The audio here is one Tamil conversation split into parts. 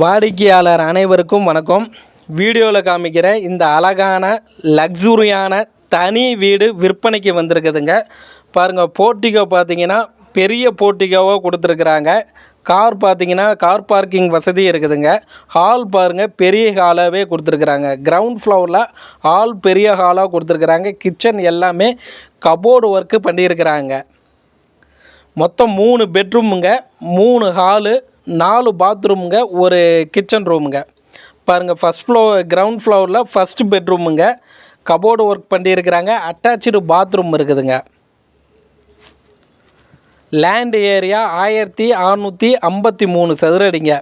வாடிக்கையாளர் அனைவருக்கும் வணக்கம். வீடியோவில் காமிக்கிற இந்த அழகான லக்ஸுரியான தனி வீடு விற்பனைக்கு வந்திருக்குதுங்க. பாருங்கள் போர்ட்டிகோ பார்த்தீங்கன்னா பெரிய போர்ட்டிகோவாக கொடுத்துருக்குறாங்க. கார் பார்த்தீங்கன்னா கார் பார்க்கிங் வசதி இருக்குதுங்க. ஹால் பாருங்கள் பெரிய ஹாலாகவே கொடுத்துருக்குறாங்க. கிரவுண்ட் ஃப்ளோரில் ஹால் பெரிய ஹாலாக கொடுத்துருக்குறாங்க. கிச்சன் எல்லாமே கபோர்டு ஒர்க்கு பண்ணியிருக்கிறாங்க. மொத்தம் மூணு பெட்ரூமுங்க மூணு ஹாலு நாலு பாத்ரூமுங்க ஒரு கிச்சன் ரூமுங்க பாருங்கள் ஃபஸ்ட் ஃப்ளோ கிரவுண்ட் ஃப்ளோரில் ஃபஸ்ட்டு பெட்ரூமுங்க கபோர்டு ஒர்க் பண்ணியிருக்கிறாங்க அட்டாச்சு பாத்ரூம் இருக்குதுங்க. லேண்ட் ஏரியா ஆயிரத்தி அறநூற்றி ஐம்பத்தி மூணு சதுரடிங்க.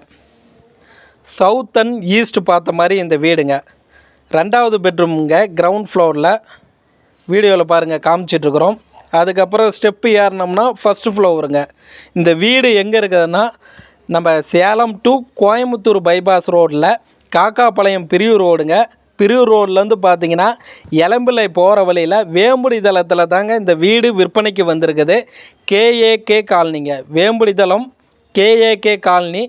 சவுத் அண்ட் ஈஸ்ட் பார்த்த மாதிரி இந்த வீடுங்க. ரெண்டாவது பெட்ரூமுங்க கிரவுண்ட் ஃப்ளோரில் வீடியோவில் பாருங்கள் காமிச்சிட்ருக்குறோம். அதுக்கப்புறம் ஸ்டெப்பு ஏறினோம்னா ஃபஸ்ட்டு ஃப்ளோருங்க இந்த வீடு எங்கே இருக்குதுன்னா நம்ம சேலம் டு கோயம்புத்தூர் பைபாஸ் ரோட்டில் காக்காப்பாளையம் பிரிவு ரோடுங்க. பிரிவு ரோட்லேருந்து பார்த்தீங்கன்னா எலம்பிள்ளை போகிற வழியில் வேம்புடி தளத்தில் தாங்க இந்த வீடு விற்பனைக்கு வந்திருக்குது. கேஏகே காலனிங்க. வேம்புடி தளம் கேஏகே காலனி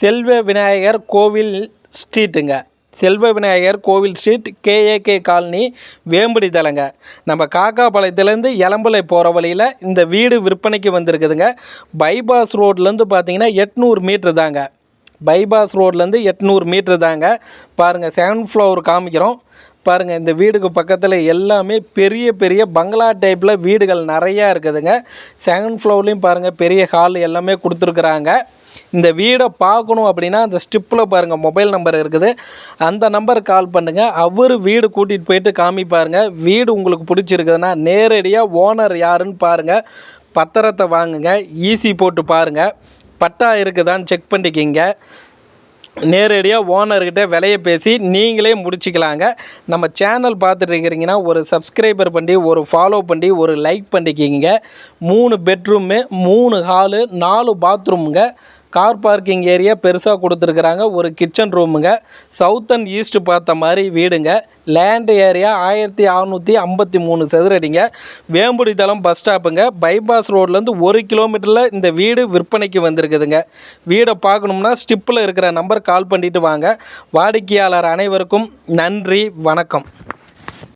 செல்வ விநாயகர் கோவில் ஸ்ட்ரீட்டுங்க செல்வ விநாயகர் கோவில் street K A K colony Vembadi தலைங்க. நம்ம காக்காபாளையத்துலேருந்து எலம்பலை போகிற வழியில் இந்த வீடு விற்பனைக்கு வந்திருக்குதுங்க. பைபாஸ் ரோட்லேருந்து பார்த்தீங்கன்னா எட்நூறு மீட்ரு தாங்க. பைபாஸ் ரோட்லேருந்து எட்நூறு மீட்ரு தாங்க. பாருங்கள் செகண்ட் ஃப்ளோர் காமிக்கிறோம். பாருங்கள் இந்த வீடுக்கு பக்கத்தில் எல்லாமே பெரிய பெரிய பங்களா டைப்பில் வீடுகள் நிறையா இருக்குதுங்க. செகண்ட் ஃப்ளோர்லேயும் பாருங்கள் பெரிய ஹால் எல்லாமே கொடுத்துருக்குறாங்க. இந்த வீடை பார்க்கணும் அப்படின்னா அந்த ஸ்டிப்பில் பாருங்கள் மொபைல் நம்பர் இருக்குது. அந்த நம்பருக்கு கால் பண்ணுங்கள் அவர் வீடு கூட்டிகிட்டு போயிட்டு காமிப்பாருங்க. வீடு உங்களுக்கு பிடிச்சிருக்குதுன்னா நேரடியாக ஓனர் யாருன்னு பாருங்கள் பத்திரத்தை வாங்குங்க. ஈசி போட்டு பாருங்கள் பட்டா இருக்குதான்னு செக் பண்ணிக்கிங்க. நேரடியாக ஓனர்கிட்ட விலையை பேசி நீங்களே முடிச்சுக்கலாங்க. நம்ம சேனல் பார்த்துட்டு இருக்கிறீங்கன்னா ஒரு சப்ஸ்கிரைபர் பண்ணி ஒரு ஃபாலோ பண்ணி ஒரு லைக் பண்ணிக்கிங்க. மூணு பெட்ரூமு மூணு ஹாலு நாலு பாத்ரூமுங்க கார் பார்க்கிங் ஏரியா பெருசாக கொடுத்துருக்குறாங்க. ஒரு கிச்சன் ரூமுங்க. சவுத் அண்ட் ஈஸ்ட் பார்த்த மாதிரி வீடுங்க. லேண்ட் ஏரியா ஆயிரத்தி அறநூற்றி ஐம்பத்தி மூணு சதுரடிங்க. வேம்புடி தளம் பஸ் ஸ்டாப்புங்க. பைபாஸ் ரோட்லேருந்து ஒரு கிலோமீட்டரில் இந்த வீடு விற்பனைக்கு வந்திருக்குதுங்க. வீடை பார்க்கணும்னா ஸ்டிப்பில் இருக்கிற நம்பர் கால் பண்ணிட்டு வாங்க. வாடிக்கையாளர் அனைவருக்கும் நன்றி வணக்கம்.